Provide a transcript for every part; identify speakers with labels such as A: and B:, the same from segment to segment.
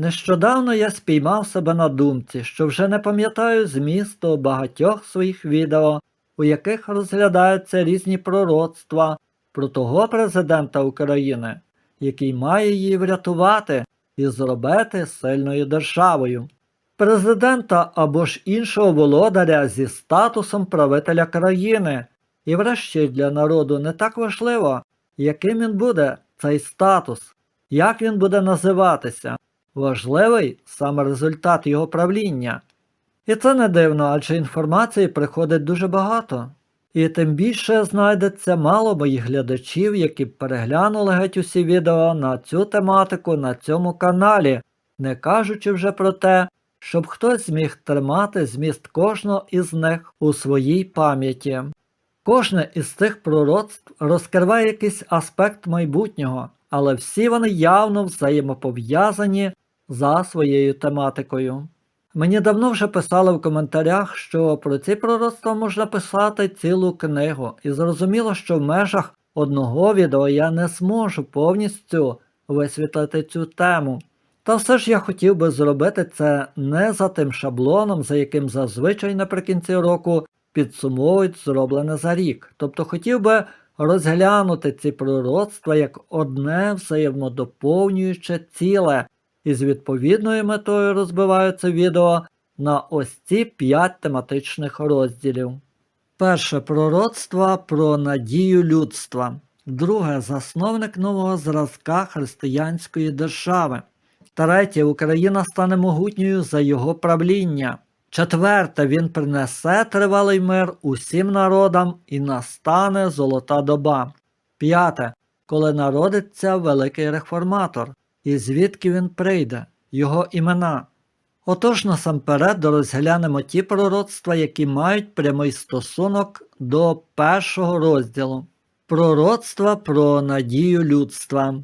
A: Нещодавно я спіймав себе на думці, що вже не пам'ятаю змісту багатьох своїх відео, у яких розглядаються різні пророцтва про того президента України, який має її врятувати і зробити сильною державою. Президента або ж іншого володаря зі статусом правителя країни. І врешті для народу не так важливо, яким він буде цей статус, як він буде називатися. Важливий саме результат його правління. І це не дивно, адже інформації приходить дуже багато. І тим більше знайдеться мало моїх глядачів, які переглянули геть усі відео на цю тематику на цьому каналі, не кажучи вже про те, щоб хтось зміг тримати зміст кожного із них у своїй пам'яті. Кожне із цих пророцтв розкриває якийсь аспект майбутнього, але всі вони явно взаємопов'язані за своєю тематикою. Мені давно вже писали в коментарях, що про ці пророцтва можна писати цілу книгу, і зрозуміло, що в межах одного відео я не зможу повністю висвітлити цю тему. Та все ж я хотів би зробити це не за тим шаблоном, за яким зазвичай наприкінці року підсумовують зроблене за рік. Тобто хотів би розглянути ці пророцтва як одне взаємодоповнююче ціле, і з відповідною метою розбиваю це відео на ось ці п'ять тематичних розділів. Перше пророцтво про надію людства. Друге засновник нового зразка християнської держави. Третє Україна стане могутньою за його правління. Четверте, він принесе тривалий мир усім народам і настане золота доба. П'яте, коли народиться великий реформатор, і звідки він прийде, його імена. Отож насамперед розглянемо ті пророцтва, які мають прямий стосунок до першого розділу. Пророцтва про надію людства.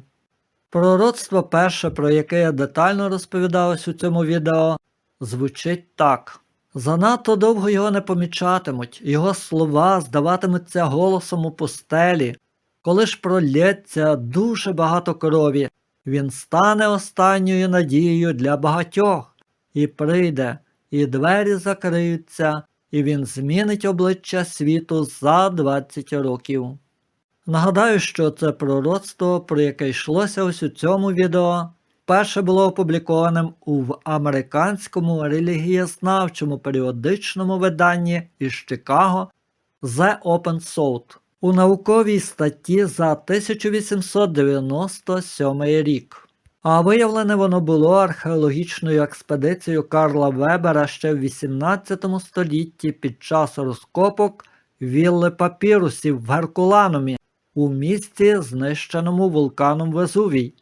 A: Пророцтво перше, про яке я детально розповідалось у цьому відео, звучить так. Занадто довго його не помічатимуть, його слова здаватимуться голосом у пустелі. Коли ж пролється дуже багато крові, він стане останньою надією для багатьох, і прийде, і двері закриються, і він змінить обличчя світу за 20 років. Нагадаю, що це пророцтво, про яке йшлося ось у цьому відео, перше було опублікованим у в американському релігієзнавчому періодичному виданні із Чикаго The Open Thought у науковій статті за 1897 рік. А виявлене воно було археологічною експедицією Карла Вебера ще в 18 столітті під час розкопок вілли папірусів в Геркуланумі у місті, знищеному вулканом Везувій.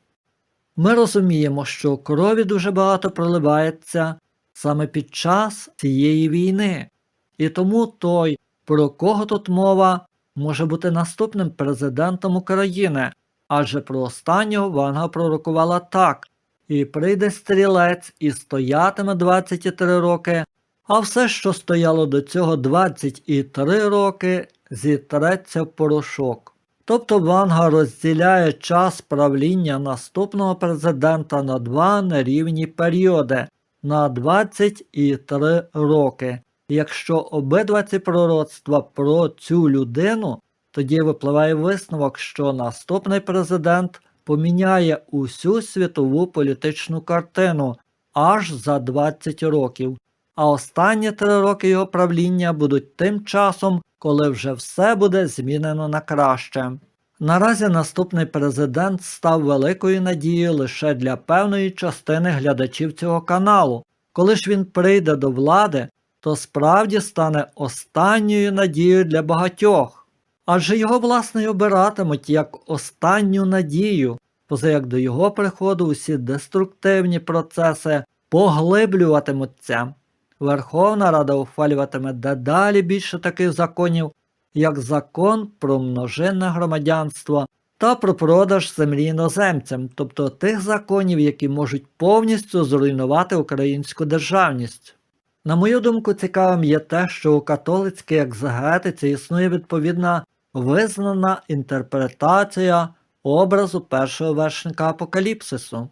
A: Ми розуміємо, що крові дуже багато проливається саме під час цієї війни, і тому той, про кого тут мова, може бути наступним президентом України, адже про останнього Ванга пророкувала так, і прийде стрілець і стоятиме 23 роки, а все, що стояло до цього 23 роки, зітреться в порошок. Тобто Ванга розділяє час правління наступного президента на два нерівні періоди на 20 і 3 роки. Якщо обидва ці пророцтва про цю людину, тоді випливає висновок, що наступний президент поміняє усю світову політичну картину аж за 20 років, а останні три роки його правління будуть тим часом, коли вже все буде змінено на краще. Наразі наступний президент став великою надією лише для певної частини глядачів цього каналу. Коли ж він прийде до влади, то справді стане останньою надією для багатьох. Адже його власне й обиратимуть як останню надію, поза як до його приходу усі деструктивні процеси поглиблюватимуться. Верховна Рада ухвалюватиме дедалі більше таких законів, як закон про множинне громадянство та про продаж землі іноземцям, тобто тих законів, які можуть повністю зруйнувати українську державність. На мою думку, цікавим є те, що у католицькій екзегетиці існує відповідна визнана інтерпретація образу першого вершника апокаліпсису.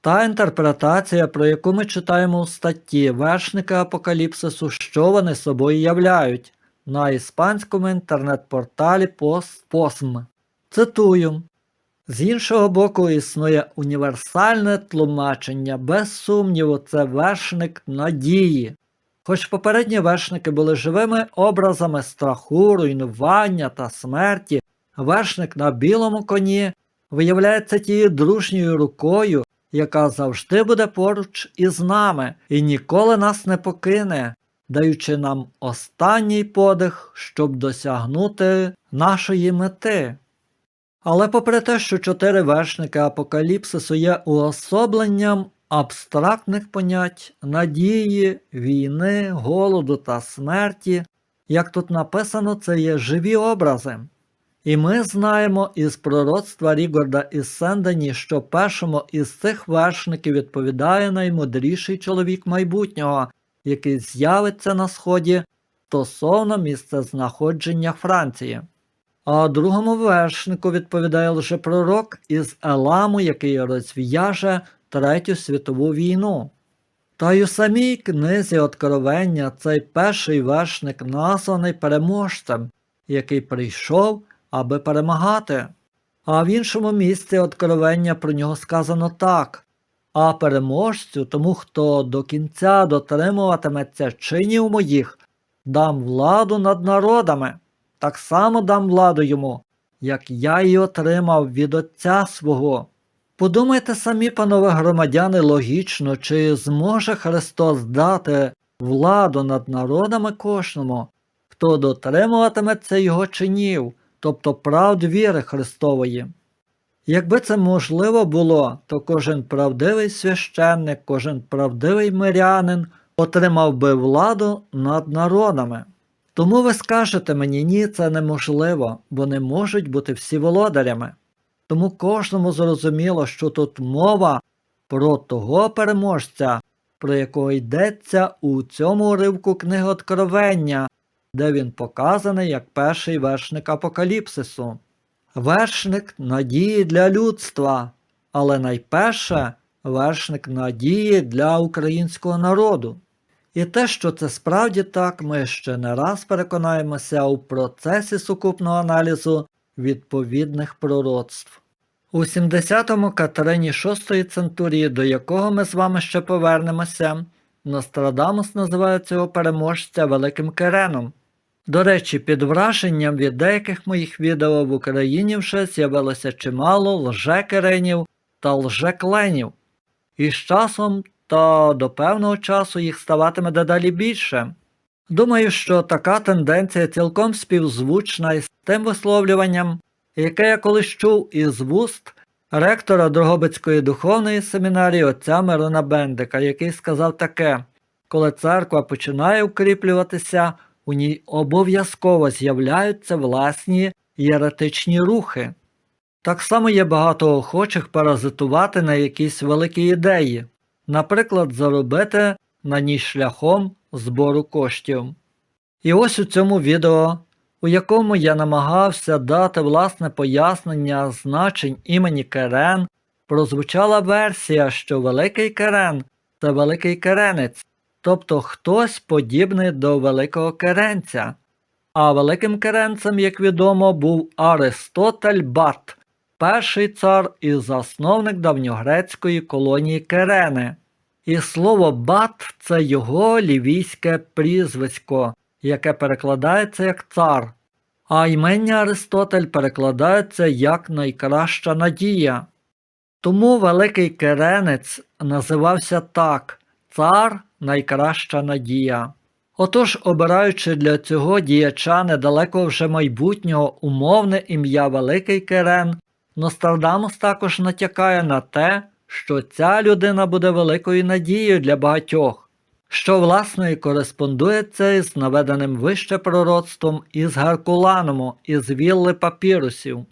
A: Та інтерпретація, про яку ми читаємо у статті Вершники Апокаліпсису, що вони собою являють на іспанському інтернет-порталі PostPosm. Цитую. З іншого боку, існує універсальне тлумачення, без сумніву, це вершник надії. Хоч попередні вершники були живими образами страху, руйнування та смерті, вершник на білому коні виявляється тією дружньою рукою, яка завжди буде поруч із нами і ніколи нас не покине, даючи нам останній подих, щоб досягнути нашої мети. Але попри те, що чотири вершники апокаліпсису є уособленням абстрактних понять надії, війни, голоду та смерті, як тут написано, це є живі образи. І ми знаємо із пророцтва Рігорда із Сендені, що першому із цих вершників відповідає наймудріший чоловік майбутнього, який з'явиться на сході стосовно місцезнаходження Франції. А другому вершнику відповідає лжепророк із Еламу, який розв'яже Третю світову війну. Та й у самій книзі Откровення цей перший вершник названий переможцем, який прийшов, аби перемагати. А в іншому місці Откровення про нього сказано так. А переможцю, тому хто до кінця дотримуватиметься чинів моїх, дам владу над народами, так само дам владу йому, як я її отримав від Отця свого. Подумайте самі, панове громадяни, логічно, чи зможе Христос дати владу над народами кожному, хто дотримуватиметься його чинів, тобто правд віри Христової. Якби це можливо було, то кожен правдивий священник, кожен правдивий мирянин отримав би владу над народами. Тому ви скажете мені, ні, це неможливо, бо не можуть бути всі володарями. Тому кожному зрозуміло, що тут мова про того переможця, про якого йдеться у цьому уривку книги Откровення, де він показаний як перший вершник апокаліпсису. Вершник надії для людства, але найперше вершник надії для українського народу. І те, що це справді так, ми ще не раз переконаємося у процесі сукупного аналізу відповідних пророцтв. У 70-му Катерині VI центурії, до якого ми з вами ще повернемося, Нострадамус називає цього переможця Великим Кереном. До речі, під враженням від деяких моїх відео в Україні вже з'явилося чимало лжекеренів та лжекленів. І з часом та до певного часу їх ставатиме дедалі більше. Думаю, що така тенденція цілком співзвучна із тим висловлюванням, яке я колись чув із вуст ректора Дрогобицької духовної семінарії отця Мирона Бендика, який сказав таке: коли церква починає укріплюватися, у ній обов'язково з'являються власні єретичні рухи. Так само є багато охочих паразитувати на якісь великі ідеї, наприклад, заробити на ній шляхом збору коштів. І ось у цьому відео, у якому я намагався дати власне пояснення значень імені Керен, прозвучала версія, що Великий Керен це Великий Керенець, тобто хтось подібний до Великого Керенця. А великим керенцем, як відомо, був Аристотель Бат, перший цар і засновник давньогрецької колонії Керени. І слово бат це його лівійське прізвисько, яке перекладається як цар, а імення Аристотель перекладається як найкраща надія. Тому Великий Керенець називався так Цар найкраща надія. Отож, обираючи для цього діяча недалеко вже майбутнього умовне ім'я Великий Керен, Нострадамус також натякає на те, що ця людина буде великою надією для багатьох, що власне і кореспондується із наведеним вище пророцтвом із Геркуланому із вілли папірусів.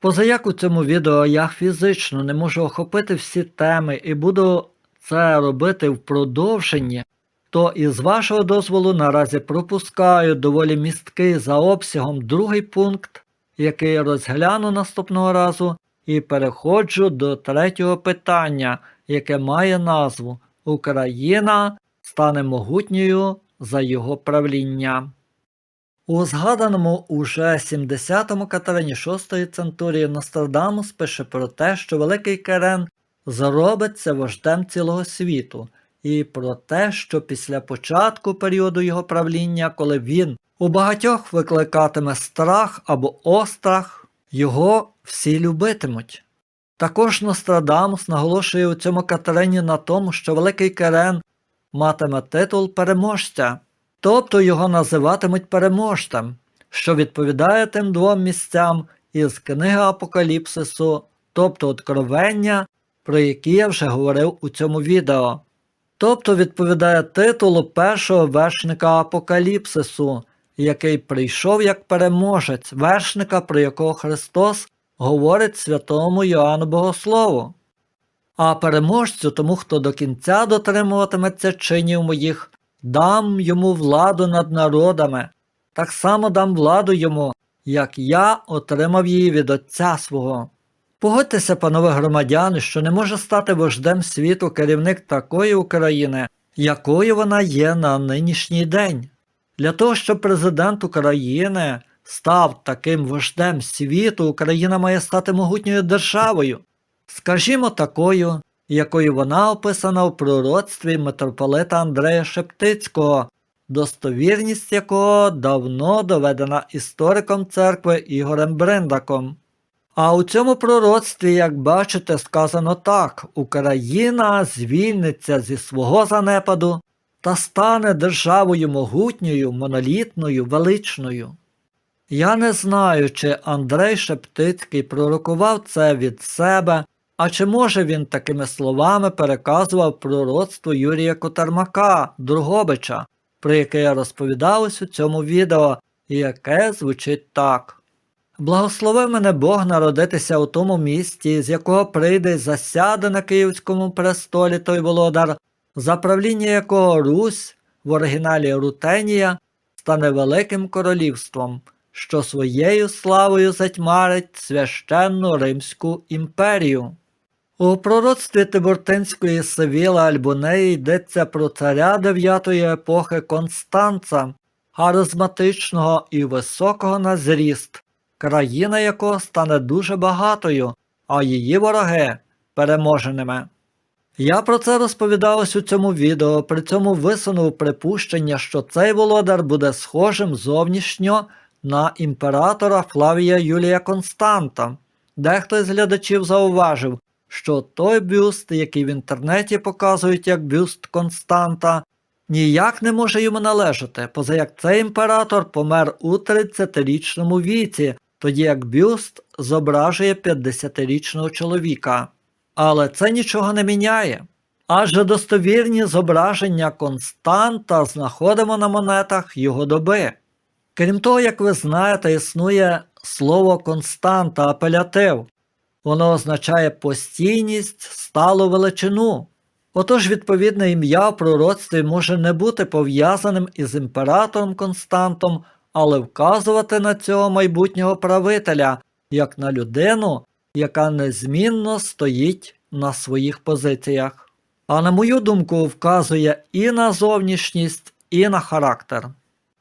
A: Позаяк у цьому відео я фізично не можу охопити всі теми і буду це робити в продовженні, то із вашого дозволу наразі пропускаю доволі місткий за обсягом другий пункт, який розгляну наступного разу і переходжу до третього питання, яке має назву Україна стане могутньою за його правління. У згаданому уже 70-му Катерині VI центурії Нострадамус пише про те, що Великий Керен зробиться вождем цілого світу, і про те, що після початку періоду його правління, коли він у багатьох викликатиме страх або острах, його всі любитимуть. Також Нострадамус наголошує у цьому Катерині на тому, що Великий Керен матиме титул переможця, тобто його називатимуть переможцем, що відповідає тим двом місцям із книги Апокаліпсису, тобто Откровення, про які я вже говорив у цьому відео. Тобто відповідає титулу першого вершника Апокаліпсису, який прийшов як переможець, вершника, про якого Христос говорить святому Йоанну Богослову. А переможцю, тому хто до кінця дотримуватиметься чинів моїх, дам йому владу над народами, так само дам владу йому, як я отримав її від Отця свого. Погодьтеся, панове громадяни, що не може стати вождем світу керівник такої України, якою вона є на нинішній день. Для того, щоб президент України став таким вождем світу, Україна має стати могутньою державою, скажімо, такою, якою вона описана в пророцтві митрополита Андрея Шептицького, достовірність якого давно доведена істориком церкви Ігорем Бриндаком. А у цьому пророцтві, як бачите, сказано так: Україна звільниться зі свого занепаду та стане державою могутньою, монолітною, величною. Я не знаю, чи Андрей Шептицький пророкував це від себе, а чи може він такими словами переказував пророцтво Юрія Котармака, Другобича, про яке я розповідавсь у цьому відео, і яке звучить так. Благословив мене Бог народитися у тому місті, з якого прийде й засяде на Київському престолі той володар, за правління якого Русь, в оригіналі Рутенія, стане великим королівством, що своєю славою затьмарить священну Римську імперію. У пророцтві Тибуртинської Севіла Альбунеї йдеться про царя дев'ятої епохи Констанца, харизматичного і високого на зріст, країна якого стане дуже багатою, а її вороги переможеними. Я про це розповідав ось у цьому відео, при цьому висунув припущення, що цей володар буде схожим зовнішньо на імператора Флавія Юлія Константа. Дехто з глядачів зауважив, що той бюст, який в інтернеті показують як бюст Константа, ніяк не може йому належати, поза як цей імператор помер у 30-річному віці, тоді як бюст зображує 50-річного чоловіка. Але це нічого не міняє. Адже достовірні зображення Константа знаходимо на монетах його доби. Крім того, як ви знаєте, існує слово константа апелятив. Воно означає постійність, сталу величину. Отож, відповідне ім'я в пророцтві може не бути пов'язаним із імператором Константом, але вказувати на цього майбутнього правителя як на людину, яка незмінно стоїть на своїх позиціях. А на мою думку, вказує і на зовнішність, і на характер.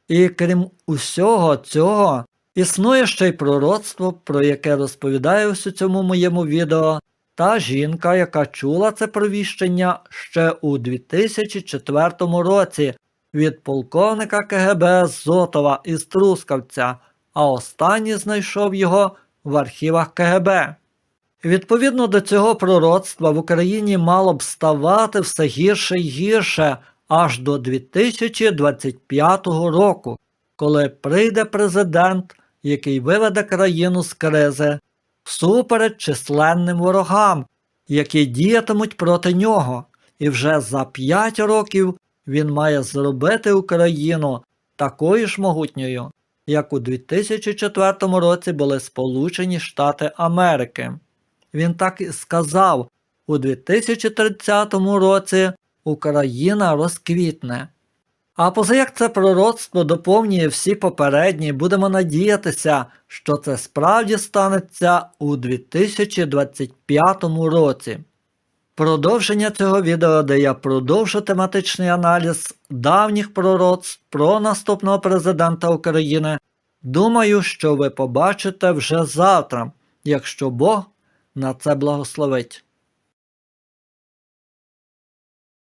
A: І крім усього цього, існує ще й пророцтво, про яке розповідаюсь у цьому моєму відео, та жінка, яка чула це провіщення ще у 2004 році від полковника КГБ Зотова із Трускавця, а останній знайшов його в архівах КГБ. Відповідно до цього пророцтва в Україні мало б ставати все гірше й гірше аж до 2025 року, коли прийде президент, який виведе країну з кризи, всупереч численним ворогам, які діятимуть проти нього, і вже за 5 років він має зробити Україну такою ж могутньою, як у 2004 році були Сполучені Штати Америки. Він так і сказав у 2030 році Україна розквітне. А позаяк це пророцтво доповнює всі попередні, будемо надіятися, що це справді станеться у 2025 році. Продовження цього відео, де я продовжу тематичний аналіз давніх пророцтв про наступного президента України. Думаю, що ви побачите вже завтра, якщо Бог на це благословить.